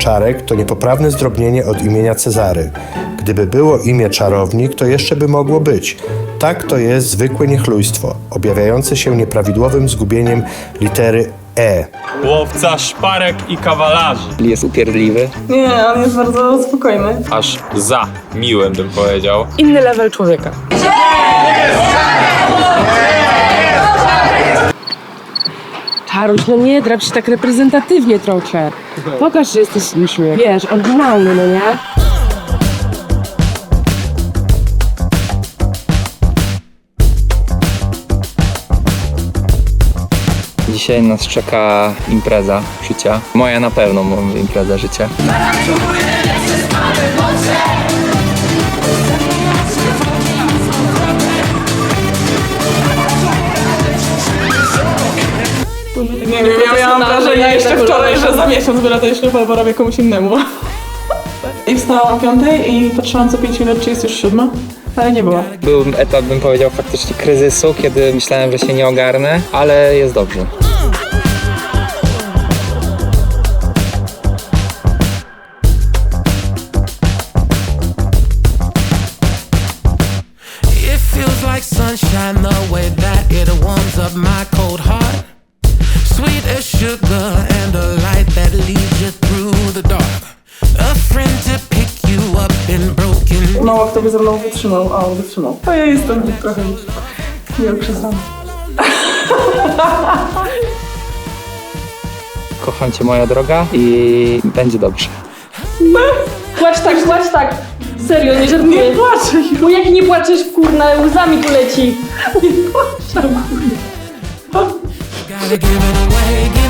Czarek to niepoprawne zdrobnienie od imienia Cezary. Gdyby było imię czarownik, to jeszcze by mogło być. Tak to jest zwykłe niechlujstwo, objawiające się nieprawidłowym zgubieniem litery E. Łowca szparek i kawalarzy. Jest upierdliwy. Nie, on jest bardzo spokojny. Aż za miłym bym powiedział. Inny level człowieka. Czaruś, no nie drap się tak reprezentatywnie trochę. Pokaż, że jesteś miły. Wiesz, oryginalny, no nie? Dzisiaj nas czeka impreza życia. Moja na pewno impreza życia. Nie wiem, ja miałam wrażenie jeszcze wczoraj, że za miesiąc wylatę ślub albo robię komuś innemu. I wstałam o piątej i patrzyłam co 5 minut, czy jest już siódma, ale nie była. Był etap, bym powiedział, faktycznie kryzysu, kiedy myślałem, że się nie ogarnę, ale jest dobrze. It feels like sunshine the way that it warms up my cold heart. Sugar and a light that leads you through the dark. A friend to pick you up in broken. Mało kto by ze mną wytrzymał, a on wytrzymał. A ja jestem trochę już nieokrzesana. Kocham cię, moja droga i będzie dobrze. Płacz tak, płacz tak. Serio, nie żartuję. Nie płaczę. Bo jak nie płaczesz, kurna, łzami tu leci. Gotta give it away, give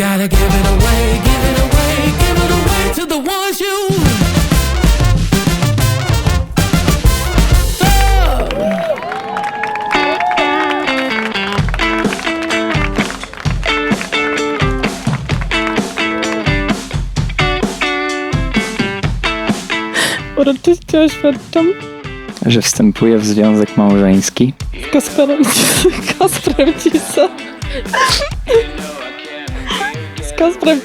gotta give it away, give it away, give it away to the ones you love. Uroczyście oświadczam Że wstępuję w związek małżeński. z Kasperem, Kasprem Cisa. Z Kasprem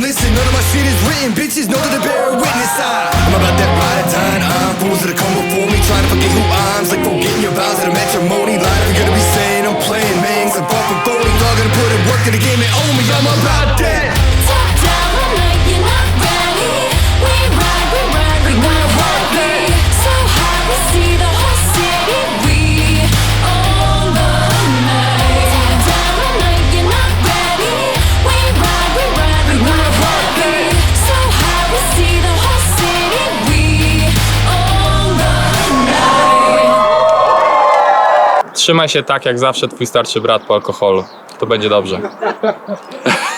got. Listen, none of my shit is written, bitches know that they bear witness. I, I'm about that ride or die, I'm fools that come before me, trying to forget who I'm. Like forgetting your vows at a matrimony. Line, Trzymaj się tak jak zawsze twój starszy brat po alkoholu. To będzie dobrze.